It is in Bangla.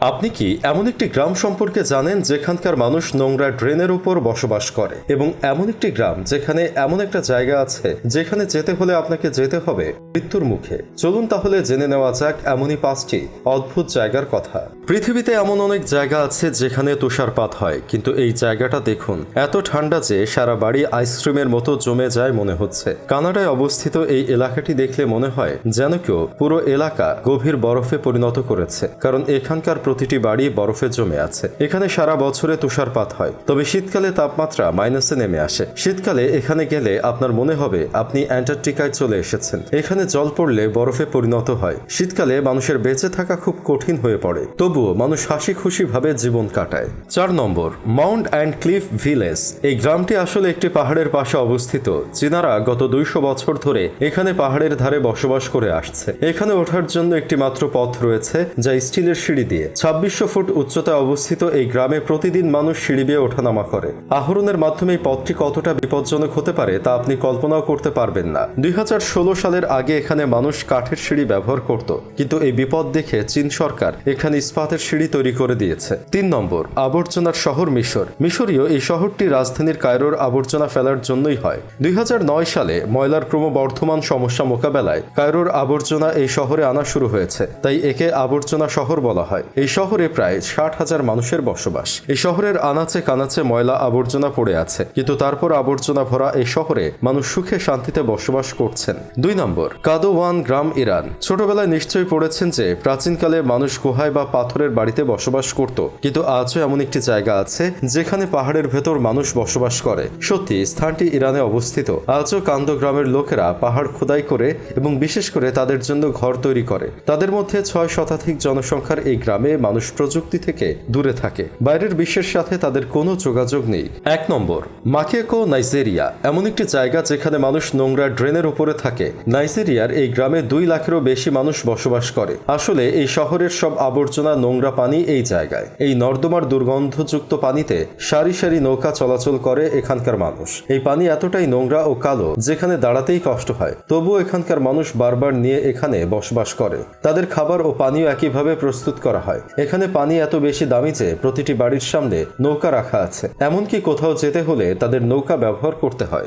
আপনি কি এমন একটি গ্রাম সম্পর্কে জানেন যেখানকার মানুষ নোংরা ড্রেনের উপর বসবাস করে? এবং এমন একটি গ্রাম যেখানে এমন একটা জায়গা আছে যেখানে যেতে হলে আপনাকে যেতে হবে মৃত্যুর মুখে। চলুন তাহলে জেনে নেওয়া যাক এমনই পাঁচটি অদ্ভুত জায়গার কথা। পৃথিবীতে এমন অনেক জায়গা আছে যেখানে তুষারপাত হয়, কিন্তু এই জায়গাটা দেখুন, এত ঠান্ডা যে সারা বাড়ি আইসক্রিমের মতো জমে যায় মনে হচ্ছে। কানাডায় অবস্থিত এই এলাকাটি দেখলে মনে হয় যেন কেউ পুরো এলাকা গভীর বরফে পরিণত করেছে, কারণ এখানকার প্রতিটি বাড়ি বরফে জমে আছে। এখানে সারা বছরে তুষারপাত হয়। তবে শীতকালে তাপমাত্রা মাইনাসে নেমে আসে। শীতকালে এখানে গেলে আপনার মনে হবে আপনি অ্যান্টার্কটিকায় চলে এসেছেন। এখানে জল পড়লে বরফে পরিণত হয়। শীতকালে মানুষের বেঁচে থাকা খুব কঠিন হয়ে পড়ে। তবুও মানুষ হাসি খুশি ভাবে জীবন কাটায়। চার নম্বর, মাউন্ট অ্যান্ড ক্লিফ ভিলেজ। এই গ্রামটি আসলে একটি পাহাড়ের পাশে অবস্থিত, চীনারা গত দুইশো বছর ধরে এখানে পাহাড়ের ধারে বসবাস করে আসছে। এখানে ওঠার জন্য একটি মাত্র পথ রয়েছে, যা স্টিলের সিঁড়ি দিয়ে। ছাব্বিশশো ফুট উচ্চতায় অবস্থিত এই গ্রামে প্রতিদিন মানুষ সিঁড়ি বেয়ে ওঠানামা করে। আহরণের মাধ্যমে এই পথটি কতটা বিপজ্জনক হতে পারে তা আপনি কল্পনাও করতে পারবেন না। দুই হাজার ষোলো সালের আগে এখানে মানুষ কাঠের সিঁড়ি ব্যবহার করত, কিন্তু এই বিপদ দেখে চীন সরকার এখানে ইস্পাতের সিঁড়ি তৈরি করে দিয়েছে। তিন নম্বর, আবর্জনার শহর মিশর। মিশরীয় এই শহরটি রাজধানীর কায়রোর আবর্জনা ফেলার জন্যই হয়। দুই হাজার নয় সালে ময়লার ক্রমবর্ধমান সমস্যা মোকাবেলায় কায়রোর আবর্জনা এই শহরে আনা শুরু হয়েছে, তাই একে আবর্জনা শহর বলা হয়। এই শহরে প্রায় ষাট হাজার মানুষের বসবাস। এই শহরের আনাচে কানাচে ময়লা আবর্জনা পড়ে আছে। কিন্তু তারপর আবর্জনা ভরা এই শহরে মানুষ সুখে শান্তিতে বসবাস করছেন। দুই নম্বর কাদোওয়ান গ্রাম, ইরান। ছোটবেলায় নিশ্চয়ই পড়েছেন যে, প্রাচীনকালে মানুষ গুহায় বা পাথরের বাড়িতে বসবাস করত। কিন্তু আজও এমন একটি জায়গা আছে, যেখানে পাহাড়ের ভেতর মানুষ বসবাস করে। সত্যি স্থানটি ইরানে অবস্থিত। আজও কান্দ গ্রামের লোকেরা পাহাড় খোদাই করে এবং বিশেষ করে তাদের জন্য ঘর তৈরি করে। তাদের মধ্যে ছয় শতাধিক জনসংখ্যার এই গ্রামে মানুষ প্রযুক্তি থেকে দূরে থাকে। বাইরের বিশ্বের সাথে তাদের কোনো যোগাযোগ নেই। এক নম্বর মাকেকো নাইজেরিয়া। এমন একটি জায়গা যেখানে মানুষ নোংরা ড্রেনের উপরে থাকে। নাইজেরিয়ার এই গ্রামে দুই লাখেরও বেশি মানুষ বসবাস করে। আসলে এই শহরের সব আবর্জনা নোংরা পানি এই জায়গায়। এই নর্দমার দুর্গন্ধযুক্ত পানিতে সারি সারি নৌকা চলাচল করে এখানকার মানুষ। এই পানি এতটাই নোংরা ও কালো যেখানে দাঁড়াতেই কষ্ট হয়। তবুও এখানকার মানুষ বারবার নিয়ে এখানে বসবাস করে। তাদের খাবার ও পানীয় একইভাবে প্রস্তুত করা হয়। এখানে পানি এত বেশি দামি যে প্রতিটি বাড়ির সামনে নৌকা রাখা আছে। এমনকি কোথাও যেতে হলে তাদের নৌকা ব্যবহার করতে হয়।